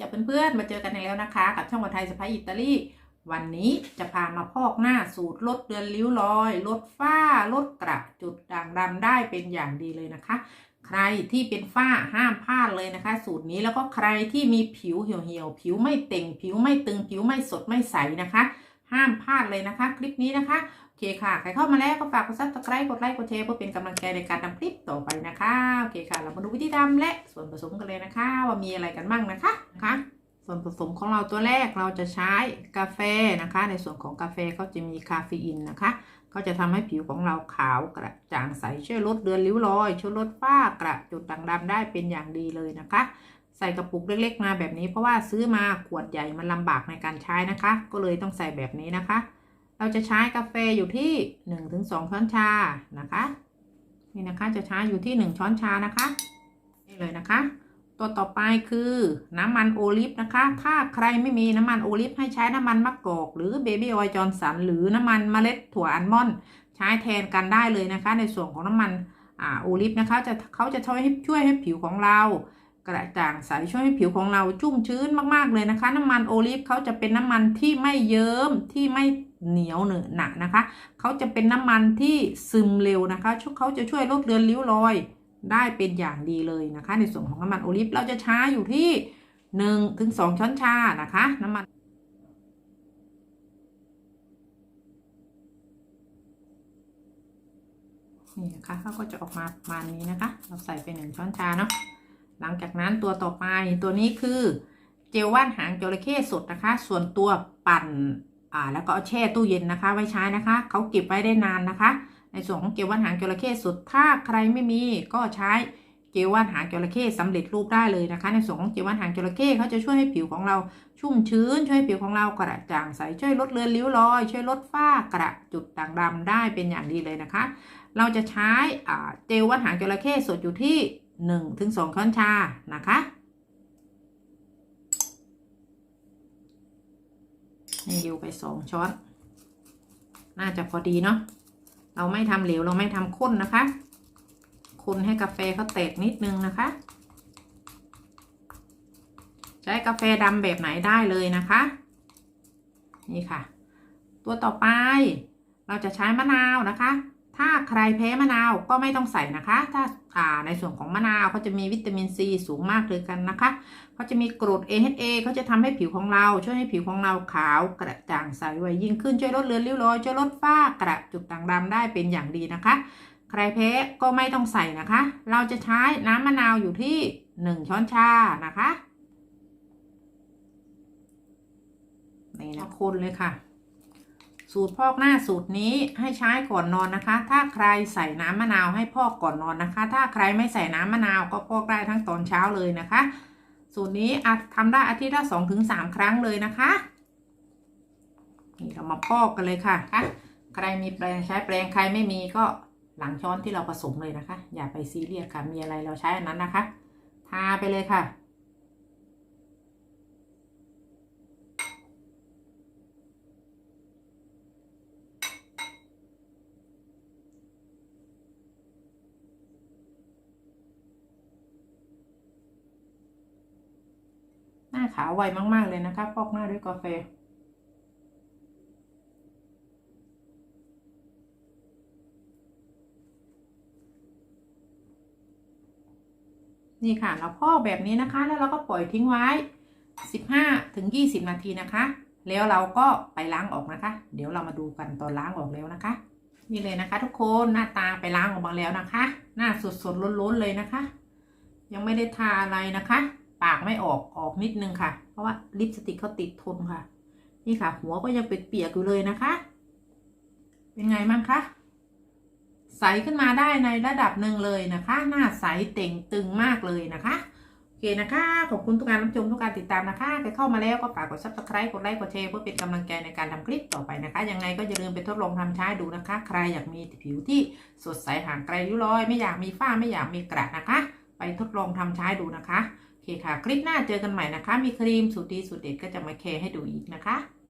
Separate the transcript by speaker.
Speaker 1: จ้ะเพื่อนๆ มาเจอกันอีกแล้วนะคะ กับช่องวันไทยสไปอิตาลี วันนี้จะพามาพอกหน้าสูตรลดเดือนริ้วรอย ลดฝ้า ลดกระจุดด่างดำได้เป็นอย่างดีเลยนะคะ ใครที่เป็นฝ้าห้ามพลาดเลยนะคะ สูตรนี้แล้วก็ใครที่มีผิวเหี่ยวๆ ผิวไม่เต่ง ผิวไม่ตึง ผิวไม่สดไม่ใสนะคะ ห้ามพลาดเลยนะคะ คลิปนี้นะคะ โอเคค่ะ ใครเข้ามาแล้วก็ฝากกดซับสไครต์กดไลค์ กดแชร์เพื่อเป็นกำลังใจในการทำคลิปต่อไปนะคะ โอเคค่ะ เรามาดูวิธีทำและส่วนผสมกันเลยนะคะ ว่ามีอะไรกันบ้างนะคะนะคะ ส่วนผสมของเราตัวแรกเราจะใช้กาแฟนะคะ ในส่วนของกาแฟเขาจะมีคาเฟอีนนะคะ ก็จะทำให้ผิวของเราขาวกระจ่างใส ช่วยลดเดือนริ้วรอย ช่วยลดฝ้ากระจุดด่างดำได้เป็นอย่างดีเลยนะคะใส่กระปุกเล็กๆมาแบบนี้เพราะว่าซื้อมาขวดใหญ่มันลำบากในการใช้นะคะ ก็เลยต้องใส่แบบนี้นะคะ เราจะใช้กาแฟอยู่ที่ 1-2 ช้อนชานะคะ นี่นะคะจะใช้อยู่ที่ 1 ช้อนชานะคะนี่เลยนะคะ ตัวต่อไปคือน้ำมันโอลิฟนะคะ ถ้าใครไม่มีน้ำมันโอลิฟให้ใช้น้ำมันมะกอก หรือเบบี้ออยล์จอร์นสันหรือน้ำมันเมล็ดถั่วอัลมอนด์ใช้แทนกันได้เลยนะคะ ในส่วนของน้ำมันอ่าโอลิฟนะคะจะเขาจะช่วยให้ช่วยให้ผิวของเรากระจ่างใสช่วยให้ผิวของเราชุ่มชื้นมากๆเลยนะคะ น้ำมันโอลิฟเขาจะเป็นน้ำมันที่ไม่เยิ้มที่ไม่เหนียวเหนอะหนะนะคะ เขาจะเป็นน้ำมันที่ซึมเร็วนะคะเขาจะช่วยลดเลือนริ้วรอยได้เป็นอย่างดีเลยนะคะ ในส่วนของน้ำมันโอลิฟเราจะใช้อยู่ที่1ถึง2ช้อนชานะคะ น้ำมันนี่นะคะเขาก็จะออกมาประมาณนี้นะคะ เราใส่ไปหนึ่งช้อนชาเนาะหลังจากนั้นตัวต่อไปตัวนี้คือเจลว่านหางจระเข้สดนะคะ ส่วนตัวปั่น อ่าแล้วก็เอาแช่ตู้เย็นนะคะ ไว้ใช้นะคะเขาเก็บไว้ได้นานนะคะ ในส่วนของเกลว่านหางจระเข้สดถ้าใครไม่มีก็ใช้เกลว่านหางจระเข้สำเร็จรูปได้เลยนะคะ ในส่วนของเกลว่านหางจระเข้เขาจะช่วยให้ผิวของเราชุ่มชื้น ช่วยให้ผิวของเรากระจ่างใสช่วยลดเลือนริ้วรอย ช่วยลดฝ้ากระจุดด่างดำได้เป็นอย่างดีเลยนะคะ เราจะใช้เจลว่านหางจระเข้สดอยู่ที่1ถึง2ช้อนชานะคะ นี่อยู่ไปสองช้อน น่าจะพอดีเนาะเราไม่ทำเหลวเราไม่ทำข้นนะคะ คนให้กาแฟเขาแตกนิดนึงนะคะ ใช้กาแฟดำแบบไหนได้เลยนะคะ นี่ค่ะ ตัวต่อไปเราจะใช้มะนาวนะคะ ถ้าใครแพ้มะนาวก็ไม่ต้องใส่นะคะ ถ้าาในส่วนของมะนาวเขาจะมีวิตามินซีสูงมากเลยกันนะคะเขาจะมีกรด AHA เขาจะทำให้ผิวของเรา ช่วยให้ผิวของเราขาวกระจ่างใสไวยิ่งขึ้นช่วยลดเลือนริ้วรอยช่วยลดฝ้ากระจุดด่างดำได้เป็นอย่างดีนะคะ ใครแพ้ก็ไม่ต้องใส่นะคะ เราจะใช้น้ำมะนาวอยู่ที่ 1 ช้อนชานะคะนี่นะคนเลยค่ะ สูตรพอกหน้าสูตรนี้ให้ใช้ก่อนนอนนะคะ ถ้าใครใส่น้ำมะนาวให้พอกก่อนนอนนะคะ ถ้าใครไม่ใส่น้ำมะนาวก็พอกได้ทั้งตอนเช้าเลยนะคะ สูตรนี้อาจทำได้อาทิตย์ละสองถึงสามครั้งเลยนะคะนี่เรามาพอกกันเลยค่ะค่ะใครมีแปรงใช้แปรงใครไม่มีก็หลังช้อนที่เราผสมเลยนะคะ อย่าไปซีเรียสค่ะมีอะไรเราใช้อันนั้นนะคะ ทาไปเลยค่ะ หน้า ขาวไวมาก ๆ เลยนะคะพอกหน้าด้วยกาแฟ นี่ค่ะเราพอกแบบนี้นะคะ แล้วเราก็ปล่อยทิ้งไว้ 15ถึง20 นาทีนะคะ แล้วเราก็ไปล้างออกนะคะ เดี๋ยวเรามาดูกันตอนล้างออกแล้วนะคะ นี่เลยนะคะ ทุกคนหน้าตาไปล้างออกมาแล้วนะคะ หน้าสดๆล้นๆเลยนะคะ ยังไม่ได้ทาอะไรนะคะ ปากไม่ออกออกนิดนึงค่ะ เพราะว่าลิปสติกเขาติดทนค่ะ นี่ค่ะ หัวก็ยังเปียกๆอยู่เลยนะคะ เป็นไงบ้างคะใสขึ้นมาได้ในระดับหนึ่งเลยนะคะ หน้าใสเต่งตึงมากเลยนะคะโอเคนะคะ ขอบคุณทุกการรับชมทุกการติดตามนะคะใครเข้ามาแล้วก็ฝากกด subscribe กดไลค์กดแชร์เพื่อเป็นกำลังใจในการทำคลิปต่อไปนะคะ ยังไงก็อย่าลืมไปทดลองทำใช้ดูนะคะ ใครอยากมีผิวที่สดใสห่างไกลริ้วรอย ไม่อยากมีฝ้าไม่อยากมีกระนะคะ ไปทดลองทำใช้ดูนะคะ เคค่ะ คลิปหน้าเจอกันใหม่นะคะ มีครีมสูตรดีสูตรเด็ดก็จะมาแชร์ให้ดูอีกนะคะ